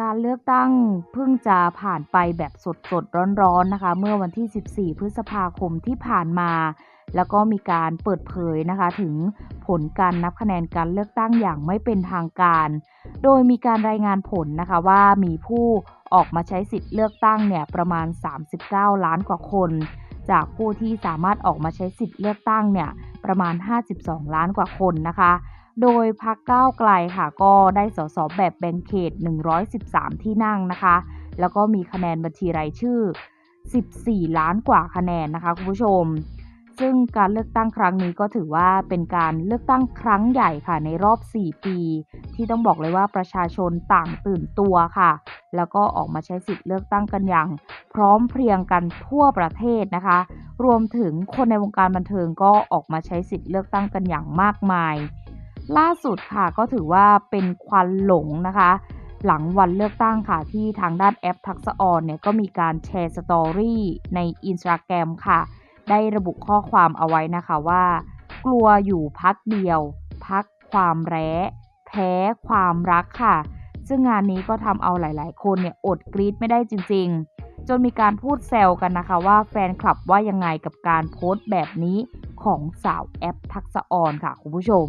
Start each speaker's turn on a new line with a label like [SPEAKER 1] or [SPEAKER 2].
[SPEAKER 1] การเลือกตั้งเพิ่งจะผ่านไปแบบสดๆร้อนๆนะคะ เมื่อวันที่ 14 พฤษภาคมที่ผ่านมา แล้วก็มีการเปิดเผยนะคะ ถึงผลการนับคะแนนการเลือกตั้งอย่างไม่เป็นทางการ โดยมีการรายงานผลนะคะว่ามีผู้ออกมาใช้สิทธิ์เลือกตั้งเนี่ยประมาณ 39 ล้านกว่าคน จากผู้ที่สามารถออกมาใช้สิทธิ์เลือกตั้งเนี่ยประมาณ 52 ล้านกว่าคนนะคะ โดยพรรคก้าวไกลค่ะ ก็ได้สสแบบแบ่งเขต 113 ที่นั่งนะคะ แล้วก็มีคะแนนบัญชีรายชื่อ 14 ล้านกว่าคะแนนนะคะคุณผู้ชม ซึ่งการเลือกตั้งครั้งนี้ก็ถือว่าเป็นการเลือกตั้งครั้งใหญ่ค่ะในรอบ 4 ปี ที่ต้องบอกเลยว่าประชาชนต่างตื่นตัวค่ะ แล้วก็ออกมาใช้สิทธิ์เลือกตั้งกันอย่าง พร้อมเพรียงกันทั่วประเทศนะคะ รวมถึงคนในวงการบันเทิงก็ออกมาใช้สิทธิ์เลือกตั้งกันอย่างมากมาย ล่าสุดค่ะก็ถือว่าเป็นควันหลงนะคะ หลังวันเลือกตั้งค่ะที่ทางด้านแอปทักษะออนเนี่ยก็มีการแชร์สตอรี่ใน Instagram ค่ะ ได้ระบุข้อความเอาไว้นะคะว่า กลัวอยู่พักเดียว พักความแร้แพ้ความรักค่ะ ซึ่งงานนี้ก็ทำเอาหลาย ๆ คนเนี่ยอดกรี๊ดไม่ได้จริง ๆ จนมีการพูดแซวกันนะคะว่าแฟนคลับว่ายังไงกับการโพสต์แบบนี้ของสาวแอปทักษะออนค่ะคุณผู้ชม